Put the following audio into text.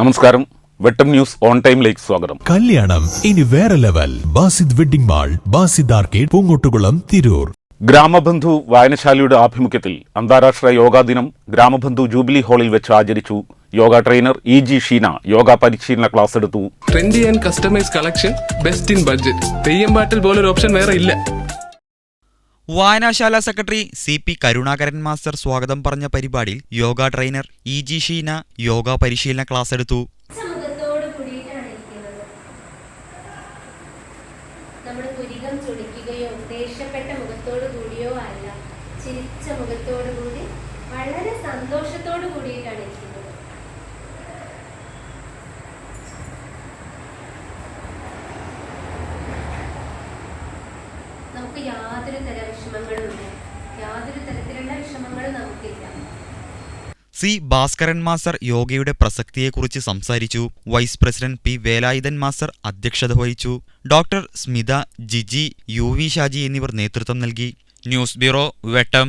നമസ്കാരം. വെട്ടം news on ടൈമിലേക്ക് സ്വാഗതം. കല്യാണം ഇനി വേറെ level. Basid wedding mall Basid arcade Poongottukulam Tirur. Gramabandhu വായനശാലയുടെ ആഭിമുഖ്യത്തിൽ അന്താരാഷ്ട്ര യോഗാ ദിനം ഗ്രാമബന്ധു ജൂബിലി ഹാളിൽ വെച്ച് ആചരിച്ചു. Yoga trainer E G Sheena yoga പരിശീലന ക്ലാസ് എടുത്തു. Trendy and customise collection best in budget. Theyyam പാട്ടിൽ പോലൊരു ഓപ്ഷൻ വേറെ ഇല്ല. വായനാശാല secretary C P Karunakaran master സ്വാഗതം പറഞ്ഞ പരിപാടിയിൽ yoga trainer E G Sheena yoga പരിശീലന ക്ലാസ് എടുത്തു. നമ്മുടെ പുരികം ചൊടിക്കുകയോ ദേഷ്യപ്പെട്ട മുഖത്തോട് കൂടിയോ അല്ല ചിരിച്ച മുഖത്തോട് കൂടി വളരെ സന്തോഷത്തോടു കൂടിയിട്ടാണ് നമുക്ക് യാതൊരു തര വിഷമങ്ങളും ഇല്ല യാതൊരു തരത്തിലുള്ള വിഷമങ്ങളും നമുക്കില്ല. സി ഭാസ്കരൻ മാസ്റ്റർ യോഗയുടെ പ്രസക്തിയെക്കുറിച്ച് സംസാരിച്ചു. Vice president P Velayudhan master അധ്യക്ഷത വഹിച്ചു. Doctor Smitha Giji U V Shaji എന്നിവർ നേതൃത്വം നൽകി. News bureau Vettam.